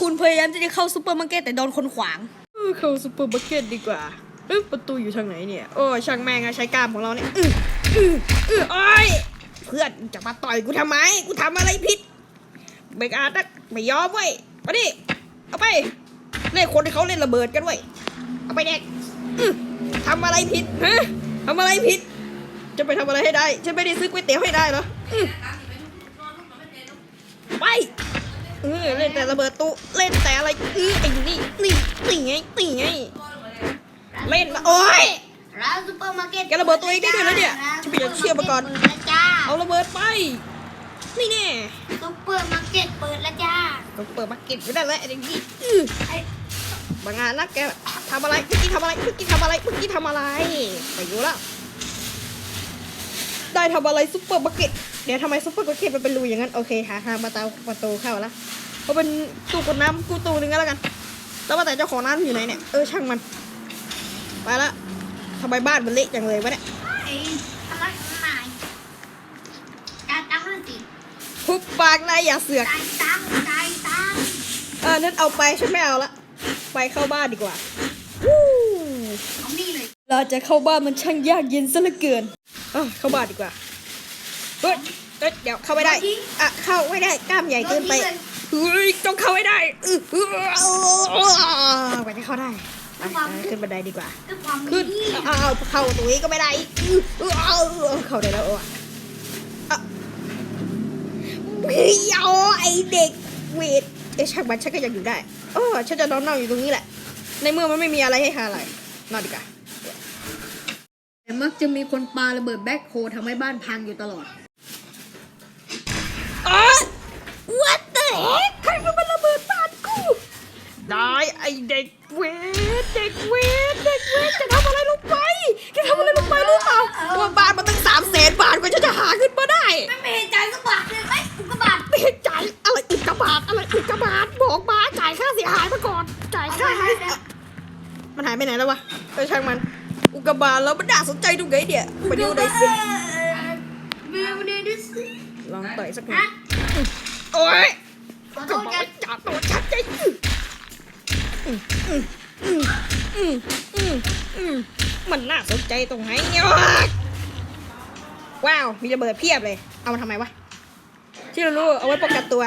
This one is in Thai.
คุณพยายามจะเข้าซูเปอร์มาร์เก็ตแต่โดนคนขวาง เข้าซูเปอร์มาร์เก็ตดีกว่าเอ้ยประตูอยู่ทางไหนเนี่ย โอ้ช่างแม่งอะใช้กล้ามของเราเนี่ยอืออืออื้อโอ้ยเพื่อนจะมาต่อยกูทำไม กูทำอะไรผิดเบกอาร์ตักไม่ยอมเว้ยมาดิเอาไปเล่นคนที่เขาเล่นระเบิดกันเว้ยเอาไปเด็กอื้อทำอะไรผิดฮะทำอะไรผิด จะไปทำอะไรให้ได้ ฉันไม่ได้ซื้อก๋วยเตี๋ยวให้ได้เหรอ ออเล่นแต่ระเบิดตู้เล่นแต่อะไรเออไอ้นี่นี่นี่ไงนี่ไงเล่นมาโอ้ยร้านซูเปอร์มาร์เก็ตแกระเบิดตัวเองได้ด้วยเหรอเนี่ยฉันไม่อยากเชื่อมาก่อนเปิดแล้วจ้าเอาระเบิดไปนี่แน่ซูเปอร์มาร์เก็ตเปิดแล้วจ้าต้องเปิดมาเก็ตอยู่ได้แล้วไอ้นี่อือไอ้บางงานนะแกทำอะไรเมื่อกี้ทำอะไรเมื่อกี้ทำอะไรเมื่อกี้ทำอะไรไปอยู่แล้วได้ทำอะไรซุปเปอร์มาร์เก็ต เดี๋ยวทำไมซุปเปอร์มาร์เก็ตมันเป็นรูอย่างนั้น โอเคหาทางประตูประตูเข้าแล้วเพราะเป็นตู้กดน้ำกูตู้หนึงก็แล้วกัน แล้วว่าแต่เจ้าของร้านอยู่ไหนเนี่ย เออช่างมัน ไปละทำไมบ้านมันเละจังเลยวะเนี่ยไอ้อะไรนายจ่ายตังค์นั่นสิทุบปากนายอย่าเสือกจ่ายตังค์จ่ายตังค์เออนั่นเอาไปฉันไม่เอาละ ไปเข้าบ้านดีกว่าวู้เอานี่เลยเราจะเข้าบ้านมันช่างยากเย็นซะเหลือเกินเออเข้าบ้านดีกว่า เฮ้ยเฮ้ยเดี๋ยวเข้าไม่ได้อะเข้าไม่ได้กล้ามใหญ่เกินไปเฮ้ยต้องเข้าให้ได้เออเออเออไปจะเข้าได้ไปไปขึ้นบันไดดีกว่าด้วยความขึ้นดีเอาเอาเข้าตรงนี้ก็ไม่ได้อีกเออเอาเอาเข้าได้แล้วอะอะเฮ้ยเอาไอเด็กเวทเอ้ยช่างมันฉันก็ยังอยู่ได้โอ้ฉันจะนอนนอนอยู่ตรงนี้แหละ ในเมื่อมันไม่มีอะไรให้หาอะไรนอนดีกว่าแต่มักจะมีคนปาระเบิดแบ็คโฮทำให้บ้านพังอยู่ตลอด อ๋อ what the heck ใครมันมาระเบิดบ้านกู ได้ไอเด็กเวทเด็กเวทเด็กเวทจะทำอะไรลงไปจะทำอะไรลงไปรู้เปล่าว่าบ้านมันตั้งสามแสนบาทกว่าฉันจะหาขึ้นมาได้ไม่ไม่เห็นจ่ายสักบาทเลยไหมอุกกาบาตไม่เห็นจ่ายอะไรอุกกาบาตอะไรอุกกาบาตบอกมาจ่ายค่าเสียหายมาก่อนจ่ายค่าหายมันหายไปไหนแล้ววะเออช่างมัน อุกกาบาตแล้วมันน่าสนใจตรงไหนเดี๋ยวไปดูหน่อยสิเดี๋ยวเดี๋ยวดูสิลองต่อยสักหน่อฮะยโอ้ย มันน่าสนใจตรงไหนเนี่ยว้าว มีระเบิดเพียบเลย เอามาทำไมวะ ที่เรารู้เอาไว้ป้องกันตัว